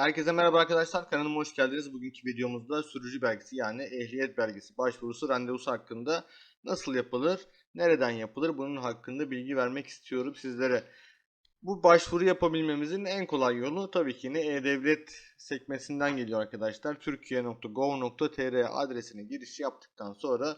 Herkese merhaba arkadaşlar. Kanalıma hoş geldiniz. Bugünkü videomuzda sürücü belgesi yani ehliyet belgesi başvurusu randevusu hakkında nasıl yapılır, nereden yapılır bunun hakkında bilgi vermek istiyorum sizlere. Bu başvuru yapabilmemizin en kolay yolu tabii ki yine E-Devlet sekmesinden geliyor arkadaşlar. Türkiye.gov.tr adresine giriş yaptıktan sonra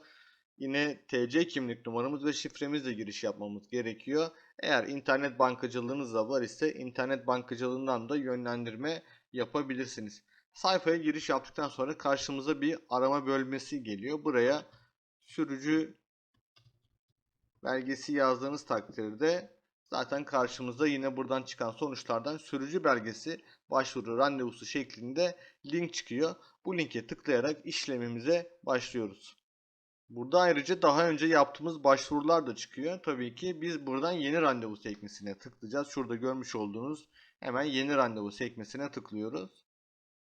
yine TC kimlik numaramız ve şifremizle giriş yapmamız gerekiyor. Eğer internet bankacılığınız da var ise internet bankacılığından da yönlendirme yapabilirsiniz. Sayfaya giriş yaptıktan sonra karşımıza bir arama bölmesi geliyor. Buraya sürücü belgesi yazdığınız takdirde zaten karşımıza yine buradan çıkan sonuçlardan sürücü belgesi başvuru randevusu şeklinde link çıkıyor. Bu linke tıklayarak işlemimize başlıyoruz. Burada ayrıca daha önce yaptığımız başvurular da çıkıyor. Tabii ki biz buradan yeni randevu sekmesine tıklayacağız. Şurada görmüş olduğunuz hemen yeni randevu sekmesine tıklıyoruz.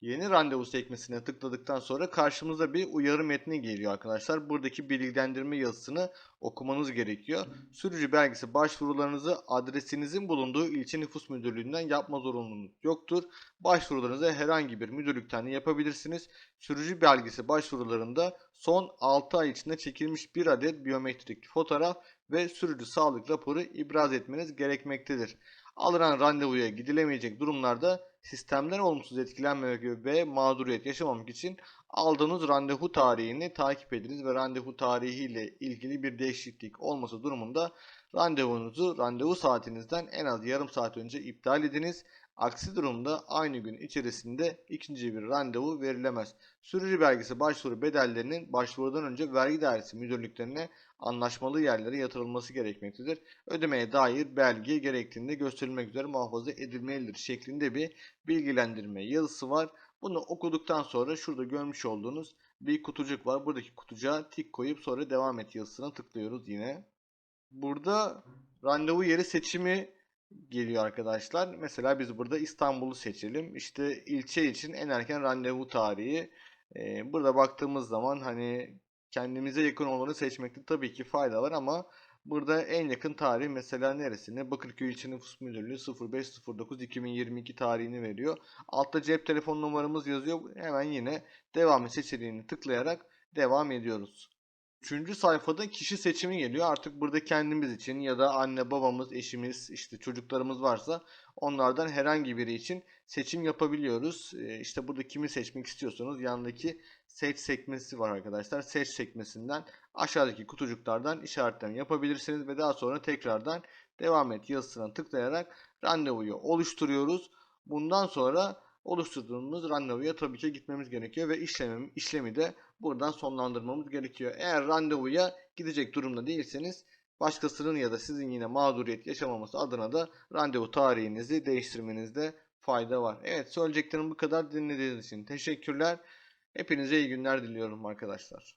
Yeni randevu sekmesine tıkladıktan sonra karşımıza bir uyarı metni geliyor arkadaşlar. Buradaki bilgilendirme yazısını okumanız gerekiyor. Sürücü belgesi başvurularınızı adresinizin bulunduğu ilçe nüfus müdürlüğünden yapma zorunluluğunuz yoktur. Başvurularınızı herhangi bir müdürlükten yapabilirsiniz. Sürücü belgesi başvurularında son 6 ay içinde çekilmiş bir adet biyometrik fotoğraf ve sürücü sağlık raporu ibraz etmeniz gerekmektedir. Alınan randevuya gidilemeyecek durumlarda sistemden olumsuz etkilenmemek ve mağduriyet yaşamamak için aldığınız randevu tarihini takip ediniz ve randevu tarihiyle ilgili bir değişiklik olması durumunda randevunuzu randevu saatinizden en az yarım saat önce iptal ediniz. Aksi durumda aynı gün içerisinde ikinci bir randevu verilemez. Sürücü belgesi başvuru bedellerinin başvurudan önce vergi dairesi müdürlüklerine anlaşmalı yerlere yatırılması gerekmektedir. Ödemeye dair belge gerektiğinde gösterilmek üzere muhafaza edilmelidir şeklinde bir bilgilendirme yazısı var. Bunu okuduktan sonra şurada görmüş olduğunuz bir kutucuk var. Buradaki kutucuğa tik koyup sonra devam et yazısına tıklıyoruz yine. Burada randevu yeri seçimi geliyor arkadaşlar. Mesela biz burada İstanbul'u seçelim. İşte ilçe için en erken randevu tarihi. Ee, burada baktığımız zaman hani kendimize yakın olanı seçmekte tabii ki fayda var ama burada en yakın tarih mesela neresine? Bakırköy İlçe Nüfus Müdürlüğü 05.09.2022 tarihini veriyor. Altta cep telefon numaramız yazıyor. Hemen yine devam seçeneğini tıklayarak devam ediyoruz. Üçüncü sayfada kişi seçimi geliyor. Artık burada kendimiz için ya da anne babamız, eşimiz, işte çocuklarımız varsa onlardan herhangi biri için seçim yapabiliyoruz. Ee, işte burada kimi seçmek istiyorsanız yanındaki seç sekmesi var arkadaşlar. Seç sekmesinden aşağıdaki kutucuklardan işaretleme yapabilirsiniz ve daha sonra tekrardan devam et yazısına tıklayarak randevuyu oluşturuyoruz. Bundan sonra oluşturduğumuz randevuya tabii ki gitmemiz gerekiyor ve işlemi, işlemi de buradan sonlandırmamız gerekiyor. Eğer randevuya gidecek durumda değilseniz başkasının ya da sizin yine mağduriyet yaşamaması adına da randevu tarihinizi değiştirmenizde fayda var. Evet söyleyeceklerim bu kadar dinlediğiniz için teşekkürler. Hepinize iyi günler diliyorum arkadaşlar.